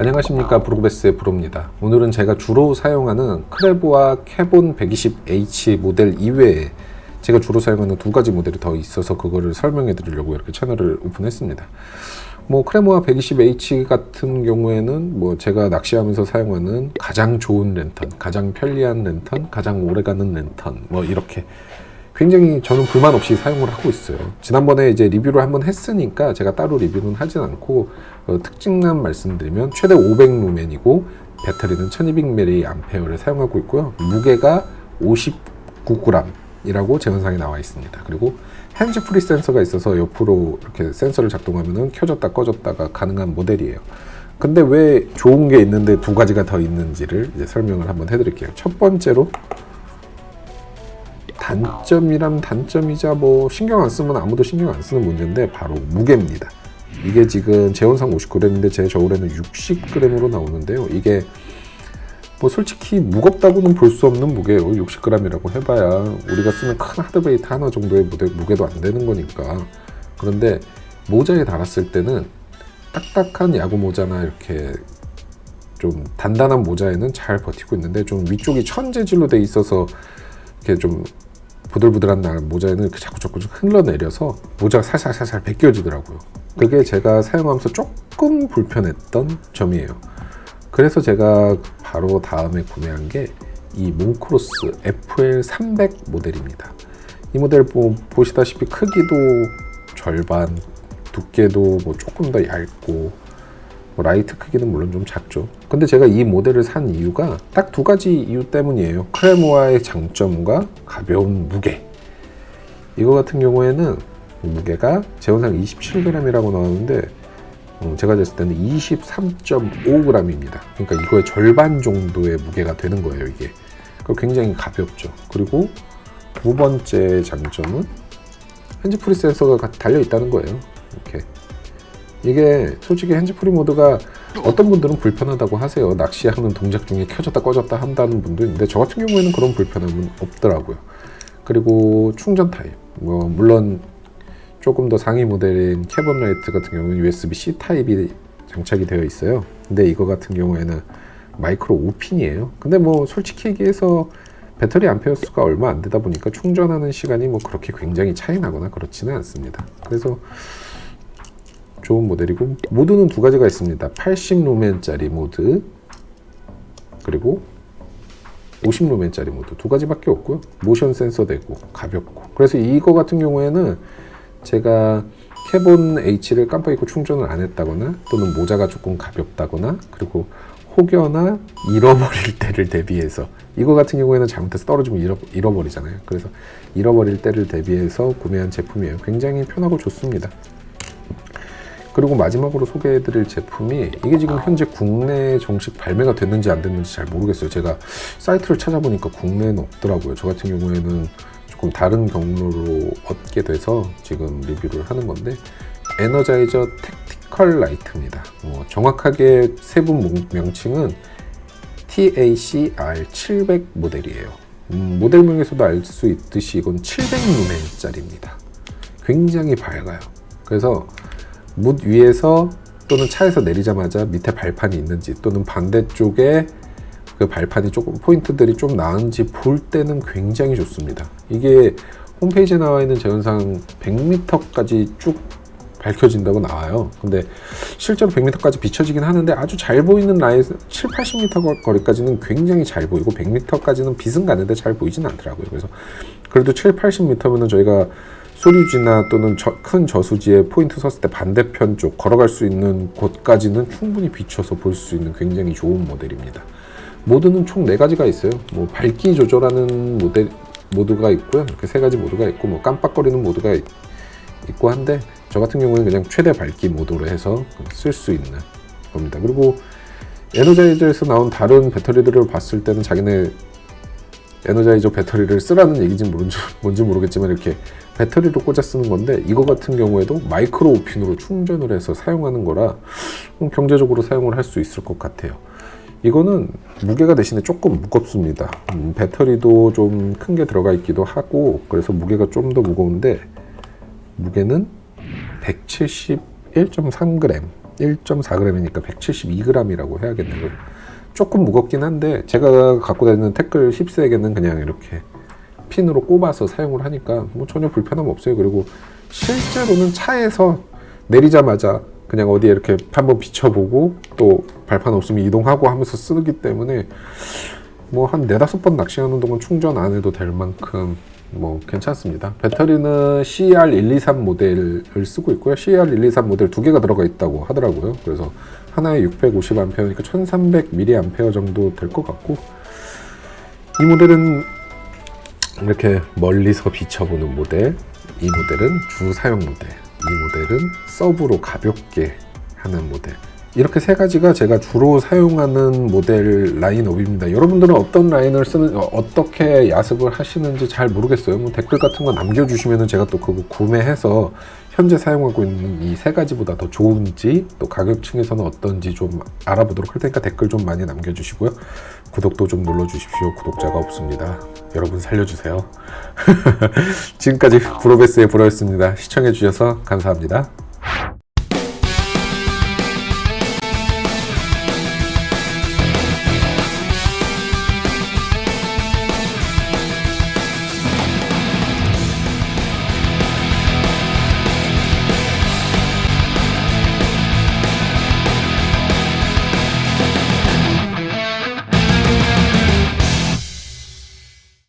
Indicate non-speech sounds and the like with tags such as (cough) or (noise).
안녕하십니까 브로베스의 브로입니다. 오늘은 제가 주로 사용하는 크레보와 캐본 120H 모델 이외에 제가 주로 사용하는 두 가지 모델이 더 있어서 그거를 설명해 드리려고 이렇게 채널을 오픈했습니다. 뭐 크레모와 120H 같은 경우에는 뭐 제가 낚시하면서 사용하는 가장 좋은 랜턴, 가장 편리한 랜턴, 가장 오래가는 랜턴 뭐 이렇게 굉장히 저는 불만 없이 사용을 하고 있어요. 지난번에 이제 리뷰를 한번 했으니까 제가 따로 리뷰는 하진 않고 어, 특징만 말씀드리면 최대 500루멘이고 배터리는 1200mAh를 사용하고 있고요. 무게가 59g이라고 제원상에 나와 있습니다. 그리고 핸즈 프리 센서가 있어서 옆으로 이렇게 센서를 작동하면은 켜졌다 꺼졌다가 가능한 모델이에요. 근데 왜 좋은 게 있는데 두 가지가 더 있는지를 이제 설명을 한번 해드릴게요. 첫 번째로 단점이란 단점이자 뭐 신경 안 쓰면 아무도 신경 안 쓰는 문제인데 바로 무게입니다. 이게 지금 제원상 59g인데 제 저울에는 60g으로 나오는데요. 이게 뭐 솔직히 무겁다고는 볼 수 없는 무게예요. 60g이라고 해봐야 우리가 쓰는 큰 하드베이트 하나 정도의 무게, 무게 도 안 되는 거니까. 그런데 모자에 달았을 때는 딱딱한 야구 모자나 이렇게 좀 단단한 모자에는 잘 버티고 있는데 좀 위쪽이 천재질로 돼 있어서 이렇게 좀 부들부들한 날 모자에는 자꾸 자꾸 좀 흘러내려서 모자가 살살살살 벗겨지더라고요. 그게 제가 사용하면서 조금 불편했던 점이에요. 그래서 제가 바로 다음에 구매한 게이 몽크로스 FL300 모델입니다. 이 모델 보, 보시다시피 크기도 절반, 두께도 뭐 조금 더 얇고 뭐 라이트 크기는 물론 좀 작죠. 근데 제가 이 모델을 산 이유가 딱 두 가지 이유 때문이에요. 크레모아의 장점과 가벼운 무게. 이거 같은 경우에는 무게가 제원상 27g이라고 나오는데 어, 제가 쟀을 때는 23.5g입니다. 그러니까 이거의 절반 정도의 무게가 되는 거예요, 이게. 굉장히 가볍죠. 그리고 두 번째 장점은 핸즈 프리 센서가 가- 달려 있다는 거예요. 이렇게. 이게 솔직히 핸즈프리 모드가 어떤 분들은 불편하다고 하세요. 낚시하는 동작 중에 켜졌다 꺼졌다 한다는 분도 있는데 저 같은 경우에는 그런 불편함은 없더라고요. 그리고 충전 타입. 뭐 물론 조금 더 상위 모델인 캐본 라이트 같은 경우는 USB-C 타입이 장착이 되어 있어요. 근데 이거 같은 경우에는 마이크로 5핀이에요. 근데 뭐 솔직히 얘기해서 배터리 암페어 수가 얼마 안 되다 보니까 충전하는 시간이 뭐 그렇게 굉장히 차이 나거나 그렇지는 않습니다. 그래서 좋은 모델이고 모드는 두 가지가 있습니다. 80루멘짜리 모드 그리고 50루멘짜리 모드 두 가지밖에 없고요. 모션 센서 되고 가볍고 그래서 이거 같은 경우에는 제가 캐본 H를 깜빡 잊고 충전을 안 했다거나 또는 모자가 조금 가볍다거나 그리고 혹여나 잃어버릴 때를 대비해서 이거 같은 경우에는 잘못해서 떨어지면 잃어, 잃어버리잖아요. 그래서 잃어버릴 때를 대비해서 구매한 제품이에요. 굉장히 편하고 좋습니다. 그리고 마지막으로 소개해드릴 제품이 이게 지금 현재 국내에 정식 발매가 됐는지 안 됐는지 잘 모르겠어요. 제가 사이트를 찾아보니까 국내에는 없더라고요. 저 같은 경우에는 조금 다른 경로로 얻게 돼서 지금 리뷰를 하는 건데 에너자이저 택티컬 라이트입니다. 뭐 정확하게 세부 명- 명칭은 TACR700 모델이에요. 음, 모델명에서도 알 수 있듯이 이건 700루멘짜리입니다. 굉장히 밝아요. 그래서 묻 위에서 또는 차에서 내리자마자 밑에 발판이 있는지 또는 반대쪽에 그 발판이 조금 포인트들이 좀 나은지 볼 때는 굉장히 좋습니다. 이게 홈페이지에 나와 있는 제원상 100m까지 쭉 밝혀진다고 나와요. 근데 실제로 100m까지 비춰지긴 하는데 아주 잘 보이는 라인에서 7, 80m 거리까지는 굉장히 잘 보이고 100m까지는 빛은 가는데 잘 보이진 않더라고요. 그래서 그래도 7, 80m면은 저희가 소류지나 또는 저- 큰 저수지에 포인트 섰을 때 반대편 쪽 걸어갈 수 있는 곳까지는 충분히 비춰서 볼 수 있는 굉장히 좋은 모델입니다. 모드는 총네 가지가 있어요. 뭐 밝기 조절하는 모델 모드가 있고요. 이렇게 세 가지 모드가 있고 뭐 깜빡거리는 모드가 있, 있고 한데 저 같은 경우는 그냥 최대 밝기 모드로 해서 쓸 수 있는 겁니다. 그리고 에너자이저에서 나온 다른 배터리들을 봤을 때는 자기네 에너자이저 배터리를 쓰라는 얘기인지 모른지, 뭔지 모르겠지만 이렇게 배터리로 꽂아 쓰는 건데 이거 같은 경우에도 마이크로 오핀으로 충전을 해서 사용하는 거라 좀 경제적으로 사용을 할 수 있을 것 같아요. 이거는 무게가 대신에 조금 무겁습니다. 음, 배터리도 좀 큰 게 들어가 있기도 하고 그래서 무게가 좀 더 무거운데 무게는 171.3g 1.4g이니까 172g이라고 해야겠네요. 조금 무겁긴 한데 제가 갖고 다니는 태클 10색에는 그냥 이렇게 핀으로 꼽아서 사용을 하니까 뭐 전혀 불편함 없어요. 그리고 실제로는 차에서 내리자마자 그냥 어디에 이렇게 한번 비춰보고 또 발판 없으면 이동하고 하면서 쓰기 때문에 뭐 한 네다섯 번 낚시하는 동안 충전 안 해도 될 만큼 뭐 괜찮습니다. 배터리는 CR123 모델을 쓰고 있고요. CR123 모델 두 개가 들어가 있다고 하더라고요. 그래서 하나에 650A니까 1300mAh 정도 될 것 같고 이 모델은 이렇게 멀리서 비춰보는 모델, 이 모델은 주 사용 모델, 이 모델은 서브로 가볍게 하는 모델. 이렇게 세 가지가 제가 주로 사용하는 모델 라인업입니다. 여러분들은 어떤 라인을 쓰는, 어, 어떻게 야습을 하시는지 잘 모르겠어요. 뭐 댓글 같은 거 남겨주시면 제가 또 그거 구매해서 현재 사용하고 있는 이 세 가지보다 더 좋은지 또 가격층에서는 어떤지 좀 알아보도록 할 테니까 댓글 좀 많이 남겨주시고요. 구독도 좀 눌러주십시오. 구독자가 없습니다. 여러분 살려주세요. (laughs) 지금까지 브로베스의 브로였습니다. 시청해주셔서 감사합니다.